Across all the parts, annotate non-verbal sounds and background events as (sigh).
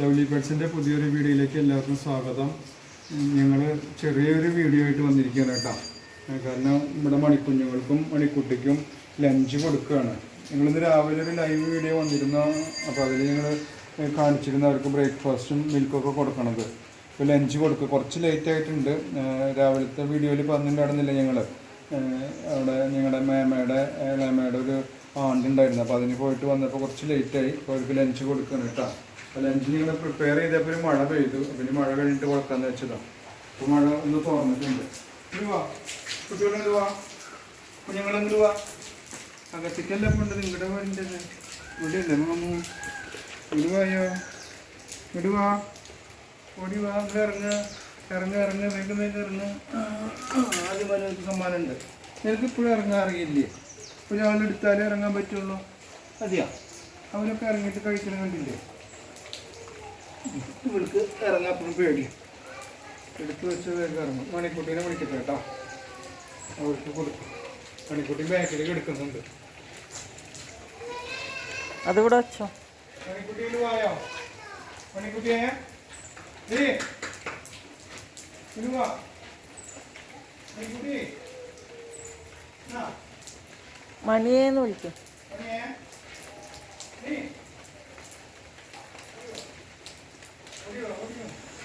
Lovely ബേഡ്സിന്റെ പുതിയൊരു വീഡിയോയിലേക്ക് എല്ലാവർക്കും സ്വാഗതം. ഞങ്ങൾ ചെറിയൊരു വീഡിയോ ആയിട്ട് വന്നിരിക്കുകയാണ് കേട്ടോ. കാരണം ഇവിടെ മണിക്കുഞ്ഞുങ്ങൾക്കും മണിക്കുട്ടിക്കും ലഞ്ച് കൊടുക്കുകയാണ്. ഞങ്ങളിന്ന് രാവിലെ ഒരു ലൈവ് വീഡിയോ വന്നിരുന്ന. അപ്പോൾ അതിൽ ഞങ്ങൾ കാണിച്ചിരുന്ന അവർക്ക് ബ്രേക്ക്ഫാസ്റ്റും മിൽക്കൊക്കെ കൊടുക്കണത്. ഇപ്പോൾ ലഞ്ച് കൊടുക്കുക കുറച്ച് ലേറ്റ് ആയിട്ടുണ്ട്. രാവിലത്തെ വീഡിയോയിൽ പറഞ്ഞിട്ടുണ്ടായിരുന്നില്ല ഞങ്ങൾ അവിടെ ഞങ്ങളുടെ മേമയുടെ മേമയുടെ ഒരു ആണ്ടുണ്ടായിരുന്നു അപ്പോൾ അതിന് പോയിട്ട് വന്നപ്പോൾ കുറച്ച് ലേറ്റായി അപ്പോൾ അവർക്ക് ലഞ്ച് കൊടുക്കണം കേട്ടോ. അപ്പോൾ ലഞ്ച് ഞങ്ങൾ പ്രിപ്പയർ ചെയ്തപ്പോൾ മഴ പെയ്തു. പിന്നെ മഴ കഴിഞ്ഞിട്ട് കൊടുക്കാന്ന് വെച്ചതാണ് അപ്പോൾ മഴ ഒന്ന് തുറന്നിട്ടുണ്ട് വാ. കുട്ടികളെന്ത് വാ. കുഞ്ഞുങ്ങളെന്ത് വാ. അകത്തേക്കല്ല ഉണ്ട്. നിങ്ങളുടെ വേണ്ടത് ഇവിടെ അല്ലേ മാമു? ഇടുവായോ ഇടുവാ ഓടി വാ. ഇറങ്ങ്. ഇറങ്ങ് ഇറങ്ങ്. വേഗം വേഗം ഇറങ്ങ. ആദ്യം വരെ സമ്മാനം ഉണ്ട് നിനക്ക് ഇപ്പോഴും ഇറങ്ങാൻ അറിയില്ലേ? ഒരാളെടുത്താലേ ഇറങ്ങാൻ പറ്റുള്ളൂ. അതെയാ? അവനൊക്കെ ഇറങ്ങിയിട്ട് കഴിക്കണം കണ്ടില്ലേ? ഇവൾക്ക് ഇറങ്ങാൻ അപ്പം പേടി. എടുത്ത് വെച്ച് വേഗം ഇറങ്ങും. മണിക്കുട്ടീനെ വിളിക്കട്ടെ കേട്ടോ. അവർക്ക് കൊടുക്കും മണിക്കുട്ടി ബാക്കിലേക്ക് എടുക്കുന്നുണ്ട്. അതിവിടെ വെച്ചോ. മണിക്കുട്ടിയിൽ വായോ? മണിക്കുട്ടിയെ മണിയേന്ന് വിളിക്കും. മണിയെ. ദേ. ഓടി വാ, ഓടി വാ.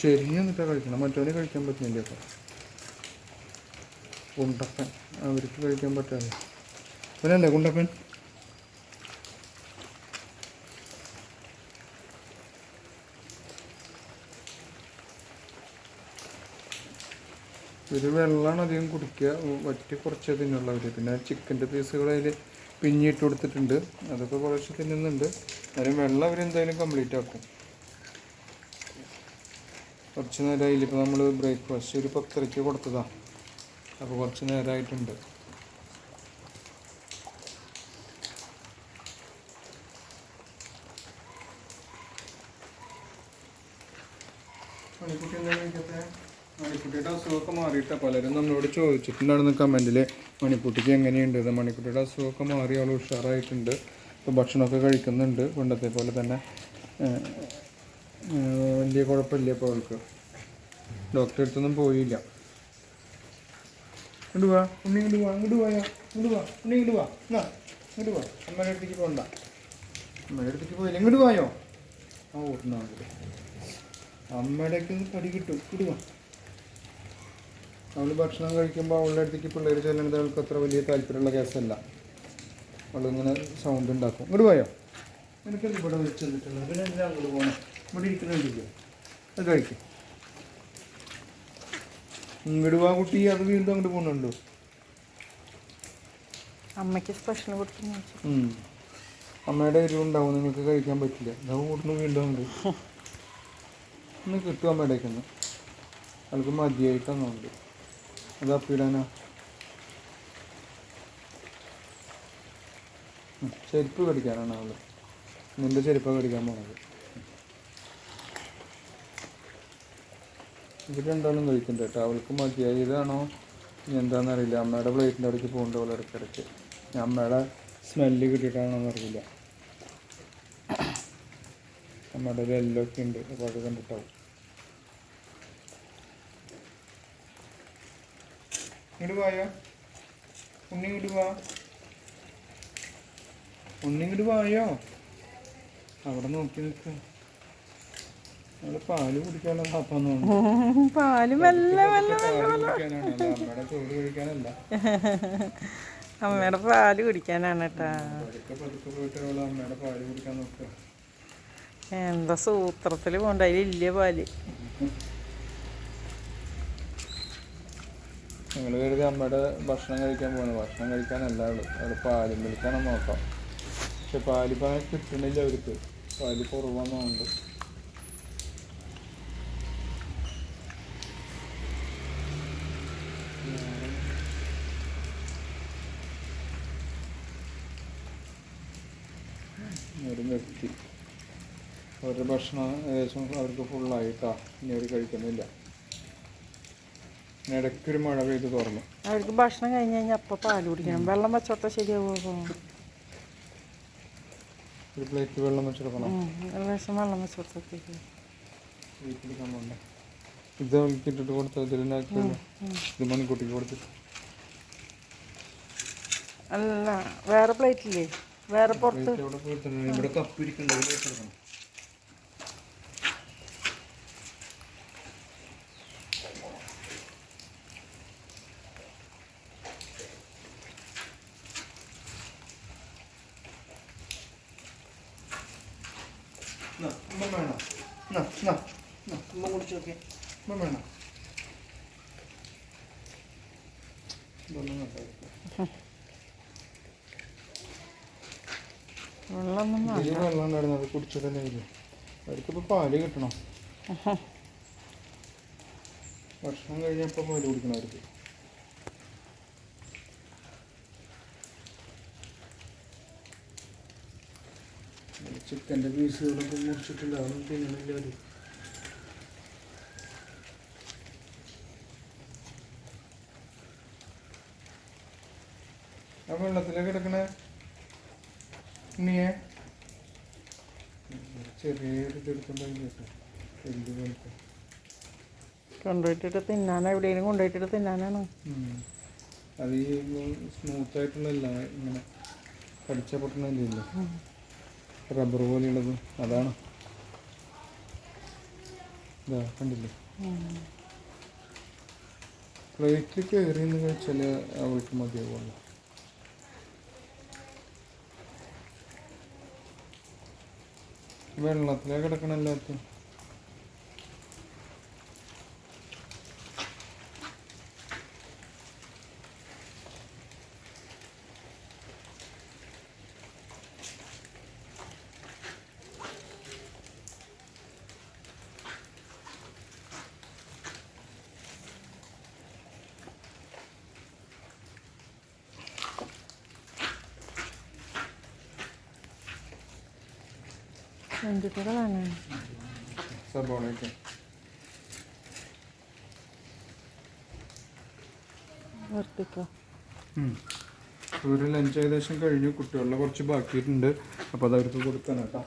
ചെറിയ എന്നിട്ടാ കഴിക്കണം. മറ്റവന് കഴിക്കാൻ പറ്റുന്നില്ല അപ്പം കുണ്ടപ്പൻ അവർക്ക് കഴിക്കാൻ പറ്റാതെ അവനല്ലേ കുണ്ടപ്പൻ ഒരു വെള്ളമാണ് അധികം കുടിക്കുക. വറ്റി കുറച്ച് തിന്നുള്ളവർ പിന്നെ ചിക്കന്റെ പീസുകൾ അതിൽ പിഞ്ഞിട്ട് കൊടുത്തിട്ടുണ്ട്. അതൊക്കെ കുറച്ച് തിന്നുന്നുണ്ട്. എന്നാലും വെള്ളം അവരെന്തായാലും കംപ്ലീറ്റ് ആക്കും. കുറച്ച് നേരമായി ഇപ്പോൾ നമ്മൾ ബ്രേക്ക്ഫാസ്റ്റ് ഒരു പത്തരയ്ക്ക് കൊടുത്തതാണ് അപ്പോൾ കുറച്ച് നേരമായിട്ടുണ്ട് മണിക്കുട്ടിയുടെ അസുഖമൊക്കെ മാറിയിട്ട് പലരും നമ്മളോട് ചോദിച്ചിട്ടുണ്ടായിരുന്നു കമന്റിൽ മണിക്കുട്ടിക്ക് എങ്ങനെയുണ്ട്? മണിക്കുട്ടിയുടെ അസുഖമൊക്കെ മാറി അവൾ ഉഷാറായിട്ടുണ്ട്. ഇപ്പോൾ ഭക്ഷണമൊക്കെ കഴിക്കുന്നുണ്ട്. പണ്ടത്തെ പോലെ തന്നെ വലിയ കുഴപ്പമില്ല ഇപ്പോൾ അവൾക്ക്. ഡോക്ടറെ അടുത്തൊന്നും പോയില്ല. ഇങ്ങോട്ട് വാ ഉണ്ണി ഇങ്ങോട്ട് വാ ഇങ്ങോട്ട് വാ ഇങ്ങോട്ട് വാ ഉണ്ണി ഇങ്ങോട്ട് വാ എന്നാ ഇങ്ങോട്ട് വാ. അമ്മയുടെ അടുത്തേക്ക് പോകണ്ട അമ്മയുടെ അടുത്തേക്ക് പോയില്ല. ഇങ്ങോട്ട് വായോ? ആ ഓട്ടുന്ന അമ്മയുടെ അടുത്ത് പടി കിട്ടും. ഇങ്ങോട്ട് വാ. അവൾ ഭക്ഷണം കഴിക്കുമ്പോൾ അവളുടെ അടുത്തേക്ക് പിള്ളേർ ചെല്ലുന്നത് അവൾക്ക് അത്ര വലിയ താല്പര്യമുള്ള കേസല്ല. അവളിങ്ങനെ സൗണ്ട് ഉണ്ടാക്കും. ഇങ്ങോട്ട് പോയോ എനിക്കത് ഇവിടെ വെച്ചിട്ടുള്ളത് പിന്നെ എല്ലാം അങ്ങോട്ട് പോകണം ഇവിടെ ഇരിക്കുന്നുണ്ടല്ലോ അത് കഴിക്കും. ഇങ്ങോട്ട് വാ കുട്ടി അത് വീണ്ടും അങ്ങോട്ട് പോകുന്നുണ്ടോ അമ്മയ്ക്ക് സ്പെഷ്യൽ കൊടുക്കുന്നു അമ്മയുടെ എരിവ് എരിവുണ്ടാവും നിങ്ങൾക്ക് കഴിക്കാൻ പറ്റില്ല. അത് കൂടുന്നു വീണ്ടും അങ്ങോട്ട് ഒന്ന് കിട്ടും അമ്മയുടെ ഒന്ന് അവൾക്ക് മതിയായിട്ടൊന്നുണ്ട് അത് അപ്പിടാനാ. ചെരുപ്പ് കടിക്കാനാണ് അവൾ. നിന്റെ ചെരുപ്പ് കടിക്കാൻ പോണത്. ഇവർ രണ്ടാളും കഴിക്കുന്നുണ്ട് കേട്ടോ അവൾക്ക് മതിയായതാണോ എന്താണെന്ന് അറിയില്ല അമ്മയുടെ പ്ലേറ്റിന്റെ അടുത്ത് പോകുന്നുണ്ട് പോലെ ഇടയ്ക്കിടയ്ക്ക്. അമ്മയുടെ സ്മെല്ല് കിട്ടിയിട്ടാണോ എന്നറിയില്ല അമ്മയുടെ ഒരു എല്ലൊക്കെ ഉണ്ട്. അപ്പോൾ അത് കണ്ടിട്ടാവും ഇങ്ങോട്ട് പോയോ ഉണ്ണി ഇങ്ങോട്ട് വാ. ഉണ്ണി ഇങ്ങോട്ട് പോയോ അവിടെ നോക്കി നിൽക്ക നമ്മൾ പാൽ കുടിക്കാനുള്ള പാപ്പാന്ന് തോന്നുന്നു. (laughs) പാൽ മെല്ലെ മെല്ലെ അമ്മയുടെ ചോറ് കഴിക്കാനല്ല. (laughs) അമ്മയുടെ പാൽ കുടിക്കാനാണ് കേട്ടാ അമ്മയുടെ പാൽ കുടിക്കാൻ നോക്കുക എന്താ സൂത്രത്തിൽ പോണ്ട അതിലില്ല പാൽ. നിങ്ങൾ കരുതി അമ്മയുടെ ഭക്ഷണം കഴിക്കാൻ പോകുന്നത് ഭക്ഷണം കഴിക്കാനല്ല അവിടെ പാലും വിളിക്കണം നോക്കാം. പക്ഷെ പാലിപ്പാൻ കിട്ടുന്നില്ല കിട്ടണില്ല അവർക്ക്. പാൽ കുറവാന്നുണ്ട് അവരുടെ ഭക്ഷണം ഏകദേശം അവർക്ക് ഫുള്ളായി കേട്ടോ ഇനി അവർ കഴിക്കുന്നില്ല. ഇടയ്ക്കൊരു മഴ പെയ്ത് തുറന്നു അവർക്ക് ഭക്ഷണം കഴിഞ്ഞ് കഴിഞ്ഞാൽ അപ്പം പാൽ കുടിക്കണം. വെള്ളം വെച്ചോട്ടെ ശരിയാവുമോ ഒരു പ്ലേറ്റ് വെള്ളം വെച്ചെടുക്കണം. ഒരു ലക്ഷം വെള്ളം പോകണ്ടേ ഇത് അവൾക്ക് ഇട്ടിട്ട് കൊടുത്ത? ഇതിലാക്കിയല്ലോ ഇത് മണിക്കൂട്ടിക്ക് കൊടുത്തിട്ട്. അല്ല വേറെ പ്ലേറ്റില്ലേ വേറെ പുറത്ത്? ഇവിടെ കപ്പ് ഇരിക്കണ്ടത് വെച്ചെടുക്കണം ന്നാ, ഉമ്മ വേണം കുടിച്ച് നോക്കിയേ. വേണം? ഇതിൽ വെള്ളം ഉണ്ടായിരുന്നു അത് കുടിച്ചിട്ടല്ലേ പാൽ കിട്ടണം. ഭക്ഷണം കഴിഞ്ഞപ്പോ പാൽ കുടിക്കണം അവർക്ക്. ചിക്കന്റെ പീസുകളൊക്കെ മുറിച്ചിട്ടുണ്ട്. അതൊന്നും തിന്നണില്ല അവർ. ആ വെള്ളത്തിലേക്ക് കിടക്കണേ? ഉണ്ണിയെ? ചെറിയൊരു ഇതെടുത്തുണ്ടായി കേട്ടോ വലിയ പോലത്തെ കൊണ്ടുപോയിട്ടിട്ട് തിന്നാൻ എവിടെയെങ്കിലും കൊണ്ടുപോയിട്ടിട്ട് തിന്നാനാണ്. അത് ഈ സ്മൂത്ത് ആയിട്ടുള്ളതല്ല ഇങ്ങനെ കടിച്ച പൊട്ടണില്ലല്ലോ റബ്ബർ പോലെയുള്ളത്. അതാണ്. ഇതാ കണ്ടില്ലേ? പ്ലേറ്റിൽ കയറി എന്ന് കഴിച്ചാൽ അവൾക്ക് മതിയാവുള്ളൂ. വെള്ളത്തിലേ കിടക്കണം എല്ലാത്തും വേണം സബോളയൊക്കെ ഒരു ലഞ്ച് ഏകദേശം കഴിഞ്ഞു. കുട്ടികളുടെ കുറച്ച് ബാക്കിയിട്ടുണ്ട്. അപ്പോൾ അത് അവർക്ക് കൊടുക്കണം കേട്ടോ.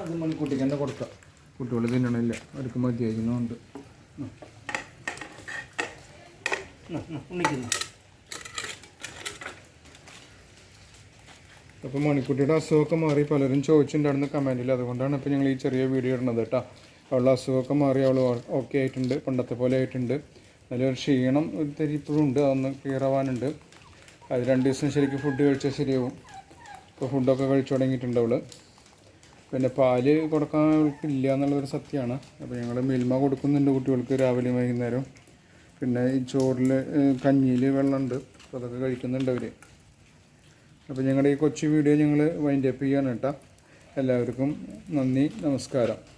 അത് മണിക്കൂട്ടിക്ക് തന്നെ കൊടുക്കാം. കുട്ടികൾ തിന്നണില്ല. അവർക്ക് മതിയായിരുന്നുണ്ട് അപ്പോൾ മണിക്കുട്ടിയുടെ അസുഖമൊക്കെ മാറി പലരും ചോദിച്ചിട്ടുണ്ടായിരുന്നു കമന്റിൽ അതുകൊണ്ടാണ് ഇപ്പോൾ ഞങ്ങൾ ഈ ചെറിയ വീഡിയോ ഇടുന്നത് കേട്ടോ. അവളുടെ അസുഖമൊക്കെ മാറി അവൾ ഓക്കെ ആയിട്ടുണ്ട് പണ്ടത്തെ പോലെ ആയിട്ടുണ്ട്. നല്ലൊരു ക്ഷീണം ഒരു ഇപ്പോഴും ഉണ്ട് അതൊന്ന് ക്ലിയർ ആവാനുണ്ട്. അത് രണ്ട് ദിവസം ശരിക്കും ഫുഡ് കഴിച്ചാൽ ശരിയാവും. ഇപ്പോൾ ഫുഡൊക്കെ കഴിച്ചു തുടങ്ങിയിട്ടുണ്ട് അവൾ പിന്നെ പാൽ കൊടുക്കാൻ അവൾക്ക് ഇല്ല എന്നുള്ളൊരു സത്യമാണ്. അപ്പോൾ ഞങ്ങൾ മിൽമ കൊടുക്കുന്നുണ്ട് കുട്ടികൾക്ക് രാവിലെയും വൈകുന്നേരം. പിന്നെ ഈ ചോറിൽ കഞ്ഞിയിൽ വെള്ളമുണ്ട്. അപ്പോൾ അതൊക്കെ കഴിക്കുന്നുണ്ട് അവർ അപ്പോൾ ഞങ്ങളുടെ ഈ കൊച്ചു വീഡിയോ ഞങ്ങൾ വൈൻഡപ്പ് ചെയ്യാണ് എല്ലാവർക്കും നന്ദി നമസ്കാരം.